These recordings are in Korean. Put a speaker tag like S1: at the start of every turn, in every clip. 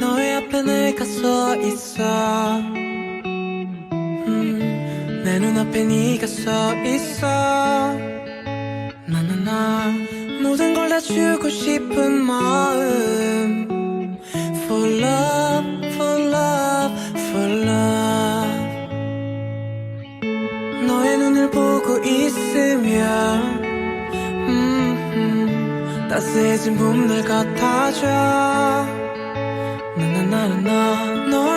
S1: 너의 앞에 내가 서 있어. 음, 내 눈앞에 네가 서 있어. 나나나 모든 걸 다 주고 싶은 마음. 따스해진 봄날 같아져. 나나나나 너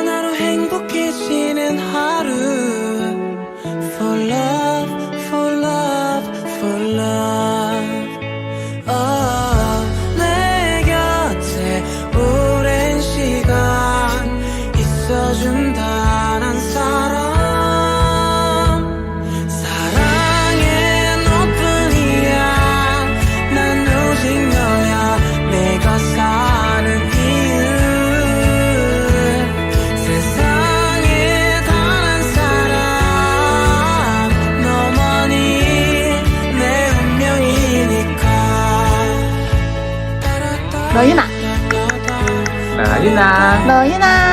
S1: 너희나 따라따라따라. 나윤아 너희나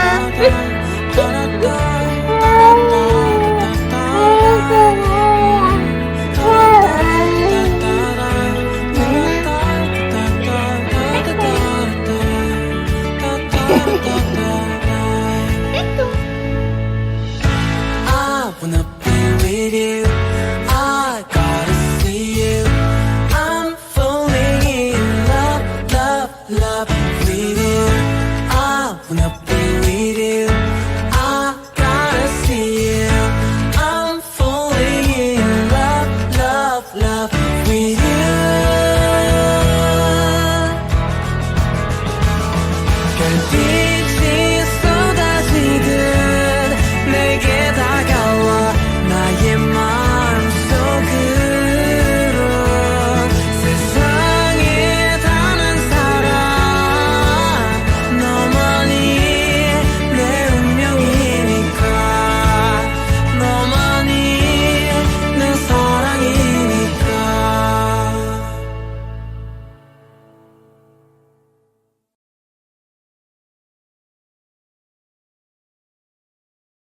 S2: need you. I
S1: gotta see you. I'm in love,
S3: love, love with
S2: you. Can't be